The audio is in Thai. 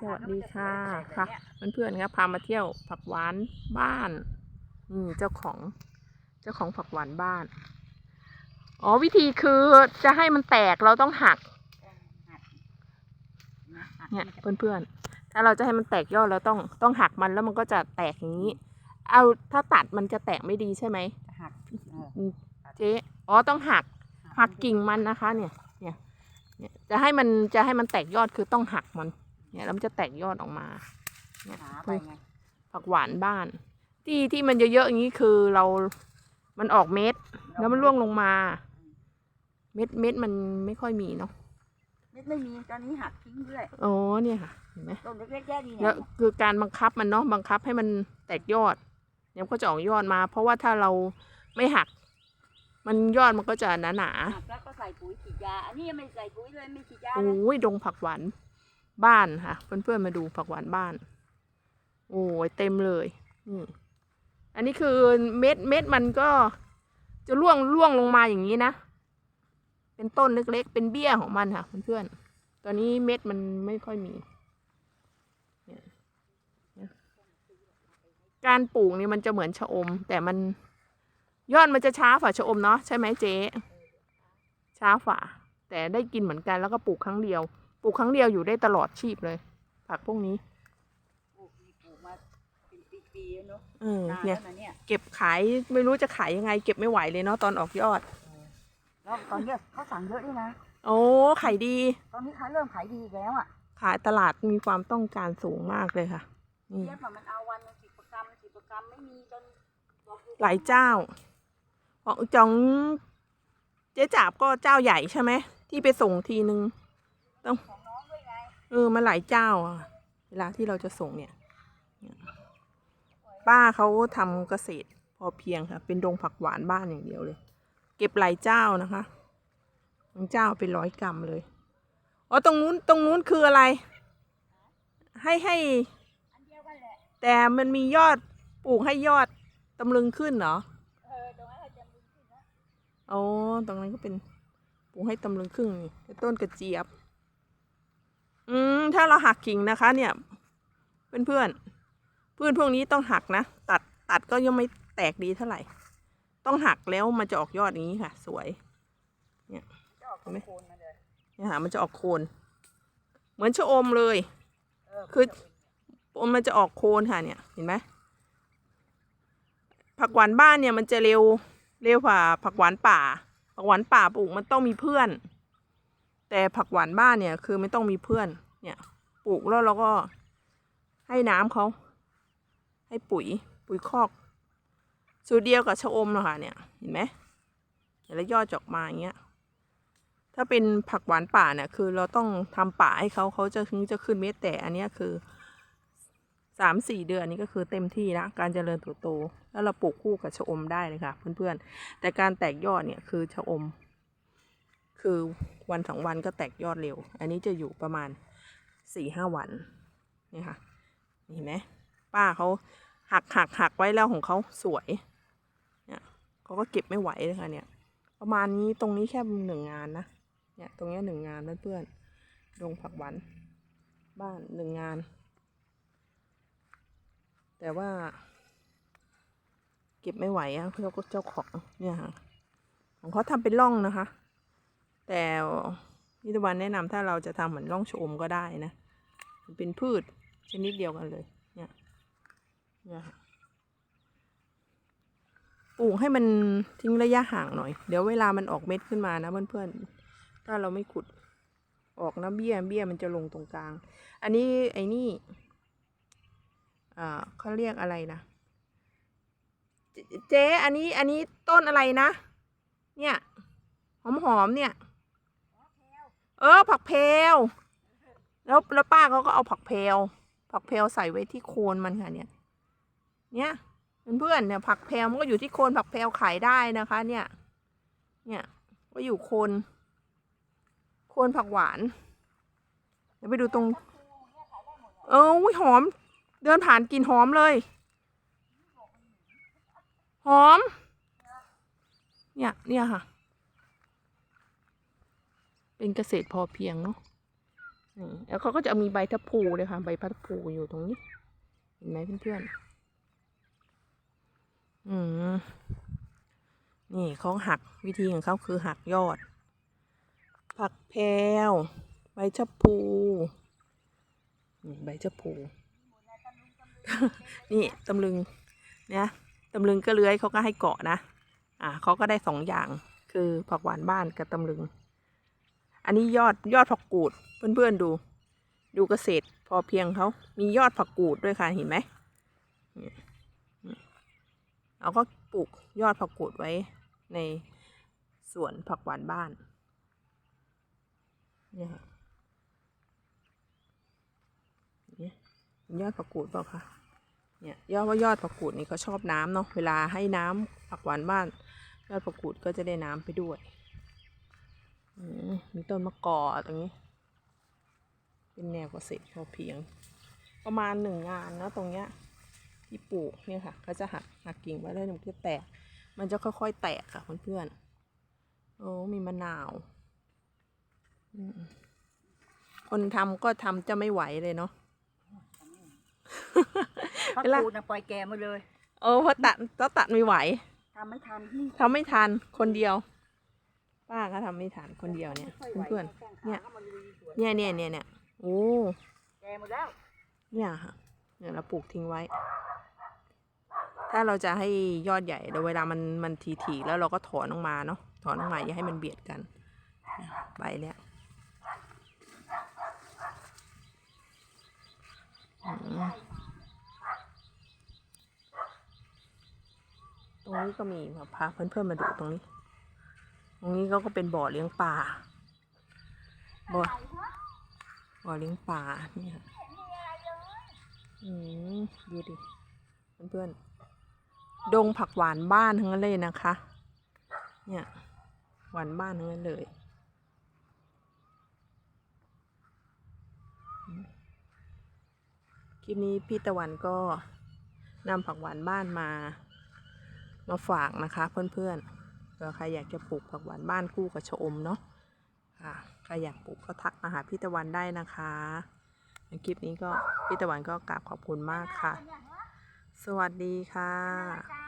สวัสดีค่ะค่ะเพื่อนๆครับพามาเที่ยวผักหวานบ้านนี่เจ้าของเจ้าของผักหวานบ้าน อ๋อวิธีคือจะให้มันแตกเราต้องหักเนี่ยเพื่อนๆถ้าเราจะให้มันแตกยอดเราต้องต้องหักมันแล้วมันก็จะแตกอย่างนี้ เอาถ้าตัดมันจะแตกไม่ดีใช่ไหมหักเอออืมเจ๊อ๋อต้องหักหักกิ่งมันนะคะเนี่ยเนี่ยเนี่ยจะให้มันจะให้มันแตกยอดคือต้องหักมัน เนี่ยแล้วมันจะแตกยอดออกมาเนี่ยหาไปไงผักหวานบ้าน ที่ที่มันเยอะๆอย่างนี้คือเรา มันออกเม็ด แล้วมันร่วงลงมา เม็ดเม็ดมันไม่ค่อยมีเนาะเม็ดไม่มีตอนนี้หักทิ้งด้วยอ๋อเนี่ยค่ะเห็นไหมต้นเล็กๆแค่นี้แล้เนี่วยคือการบังคับมันเนาะบังคับให้มันแตกยอดเดี๋ยวก็จะออกยอดมา เพราะว่าถ้าเราไม่หัก มันยอดมันก็จะหนาหักแล้วก็ใส่ปุ๋ยฉีดยาอันนี้ยังไม่ใส่ปุ๋ยเลยไม่ฉีดยาๆเลยโอ้ยดงผักหวาน บ้านค่ะ เพื่อนๆมาดูผักหวานบ้าน โอ้ยเต็มเลยนี่อันนี้คือเม็ดเม็ดมันก็จะร่วงร่วงลงมาอย่างนี้นะ เป็นต้นเล็กๆ เป็นเบี้ยของมันค่ะเพื่อนๆ ตอนนี้เม็ดมันไม่ค่อยมี การปลูกนี่มันจะเหมือนชะอม แต่มันยอดมันจะช้าฝ่าชะอมเนาะใช่ไหมเจ๊ ช้าฝ่า แต่ได้กินเหมือนกันแล้วก็ปลูกครั้งเดียว ปลูกครั้งเดียวอยู่ได้ตลอดชีพเลย ผักพวกนี้ปลูกนี่ปลูกมาเป็นปีๆแล้วเนาะเออนานเนี่ย แล้วนะเนี่ยเก็บขายไม่รู้จะขายยังไง เก็บไม่ไหวเลยเนาะตอนออกยอด แล้วตอนเนี้ยเขาสั่งเยอะด้วยนะ โอ้ขายดี ตอนนี้เขาเริ่มขายดีอีกแล้วอะขายตลาดมีความต้องการสูงมากเลยค่ะนี่เทียบกับมันเอาวันละสิบประกรัมสิบประกรัมไม่มีจนบอกอหลายเจ้าของจองเจ๊จับก็เจ้าใหญ่ใช่ไหมที่ไปส่งทีนึงของน้องด้วยไง เออมาหลายเจ้าอะเวลาที่เราจะส่งเนี่ยเนี่ย ป้าเขาทำเกษตรพอเพียงค่ะ เป็นดงผักหวานบ้านอย่างเดียวเลย เก็บหลายเจ้านะคะบางเจ้าเป็นร้อยกรัมเลยอ๋อตรงนู้นตรงนู้นคืออะไร ให้ให้อันเดียวกันแหละแต่มันมียอดปลูกให้ยอดตำลึงขึ้นเหรอเออตรงนั้นเราจะมีขึ้นนะอ๋อตรงนั้นก็เป็นปลูกให้ตำลึงครึ่งนี่เป็นต้นกระเจี๊ยบ อืมถ้าเราหักกิ่งนะคะเนี่ยเพื่อนเพื่อนๆพืชพวกนี้ต้องหักนะ ตัดตัดก็ยังไม่แตกดีเท่าไหร่ ต้องหักแล้วมันจะออกยอดอย่างนี้ค่ะ สวยจะออกเห็นไหมโคนมาเลยเนี่ยค่ะมันจะออกโคน เหมือนชะอมเลยเออคือมันจะออกโคนค่ะ เนี่ย เห็นไหมผักหวานบ้านเนี่ยมันจะเร็วเร็วกว่าผักหวานป่า ผักหวานป่าปลูกมันต้องมีเพื่อน แต่ผักหวานบ้านเนี่ย คือไม่ต้องมีเพื่อน เนี่ย ปลูกแล้วเราก็ให้น้ำเขาให้ปุ๋ย ปุ๋ยคอก สูตรเดียวกับชะอมนะคะเนี่ย เห็นไหมแล้วยอดจอกมาอย่างเงี้ย ถ้าเป็นผักหวานป่าเนี่ย คือเราต้องทำป่าให้เขาเขาจะถึงจะขึ้นเม็ดแต่อันนี้คือสามสี่เดือนนี้ก็คือเต็มที่แล้วการเจริญเติบโต แล้วเราปลูกคู่กับชะอมได้เลยค่ะ เพื่อนๆ แต่การแตกยอดเนี่ยคือชะอม คือวันสองวันก็แตกยอดเร็ว อันนี้จะอยู่ประมาณสี่ห้าวันนี่ค่ะเห็นไหมป้าเขาหักหักหักไว้แล้วของเขาสวยเนี่ยเขาก็เก็บไม่ไหวเลยค่ะเนี่ยประมาณนี้ตรงนี้แค่หนึ่งงานนะเนี่ยตรงนี้หนึ่งงานเพื่อนๆดงผักหวานบ้านหนึ่งงาน แต่ว่า เก็บไม่ไหวอะเพื่อเจ้าของเนี่ยค่ะของเขาทำเป็นร่องนะคะ แต่นิตวันแนะนำถ้าเราจะทำเหมือนร่องชะอมก็ได้นะมันเป็นพืชชนิดเดียวกันเลยเนี่ยเนี่ยปลูกให้มันทิ้งระยะห่างหน่อย เดี๋ยวเวลามันออกเม็ดขึ้นมานะเพื่อนๆ ถ้าเราไม่ขุดออกนะเบี้ยเบี้ยมันจะลงตรงกลาง อันนี้ไอ้นี่อ่าเขาเรียกอะไรนะ เจ๊อันนี้อันนี้ต้นอะไรนะ เนี่ยหอมหอมๆเนี่ย เออ ผักเพลแล้วแล้วป้าเขาก็เอาผักเพลวผักเพลวใส่ไว้ที่โคนมันค่ะเนี่ย เนี่ยเพื่อนๆเนี่ยผักเพลวมันก็อยู่ที่โคนผักเพลวขายได้นะคะ เนี่ย เนี่ยก็อยู่โคนโคนผักหวาน เดี๋ยวไปดูตรง เอออุ้ยหอม เดินผ่านกลินหอมเลย หอม เนี่ยเนี่ยค่ะ เป็นเกษตรพอเพียงเนาะนี่แล้วเขาก็จะมีใบทับพลูเลยค่ะ ใบพัดพูอยู่ตรงนี้ เห็นไหมเพื่อนๆอืมนี่เขาหักวิธีของเขาคือหักยอด ผักแพรวใบชะพูใบชะพูนี่ตำลึงเนี่ยตำลึงก็เลื้อยเขาก็ให้เกาะนะ อ่าเขาก็ได้สองอย่างคือผักหวานบ้านกับตำลึง อันนี้ยอดยอดผักกูดเพื่อนๆดู ดูเกษตรพอเพียงเขามียอดผักกูดด้วยค่ะเห็นไหมเราก็ปลูกยอดผักกูดไว้ในสวนผักหวานบ้านนี่ค่ะนี่ยอดผักกูดเปล่าคะเนี่ยยอดว่ายอดผักกูดนี่เขาชอบน้ำเนาะเวลาให้น้ำผักหวานบ้าน ยอดผักกูดก็จะได้น้ำไปด้วย มมีต้นมะกอกตรงนี้ เป็นแนวเกษตรพอเพียง ประมาณหนึ่งงานเนาะตรงเนี้ยที่ปลูกเนี่ยค่ะเขาจะหักหักกิ่งไว้แล้วมันก็แตก มันจะค่อยๆแตกค่ะเพื่อนๆโอ้มีมะนาวอืมคนทำก็ทำจะไม่ไหวเลยเนาะพักเวลากูดนะปล่อยแกมาเลย เออเพราะตัดต้องตัดไม่ไหวทำไม่ทันนี่ทำไม่ทันคนเดียว ป้าก็ทำไม่ทันคนเดียวเนี่ยไม่ค่ไหวเพื่อนแข้งเนี่ยขาก็มาลุยสวนๆเนี่ยเนี่ยเนี่ยเนี่ยโอ้แกหมดแล้วเนี่ยค่ะเนี่ยเราปลูกทิ้งไว้ ถ้าเราจะให้ยอดใหญ่แล้วเวลามันมันทีๆแล้วเราก็ถอนออกมาเนาะถอนออกมาอย่าให้มันเบียดกันเนี่ยใบเนี่ยอืมตรงนี้ก็มีมาพาเพื่อนๆมาดูตรงนี้ต รงนี้เขาก็เป็นบ่อเลี้ยงปลาบ่อบ่อเลี้ยงปลาเนี่ยค่ะอืมดูดิเพื่อนๆดงผักหวานบ้านทั้งนั้นเลยนะคะ เนี่ยหวานบ้านทั้งนั้นเลยคลิปนี้พี่ตะวันก็นำผักหวานบ้านมา มาฝากนะคะเพื่อนๆ ก็ใครอยากจะปลูกผักหวานบ้านคู่กับชะอมเนาะค่ะใครอยากปลูกก็ทักมาหาพี่ตะวันได้นะคะในคลิปนี้ก็พี่ตะวันก็กราบขอบคุณมากค่ะ สวัสดีค่ะ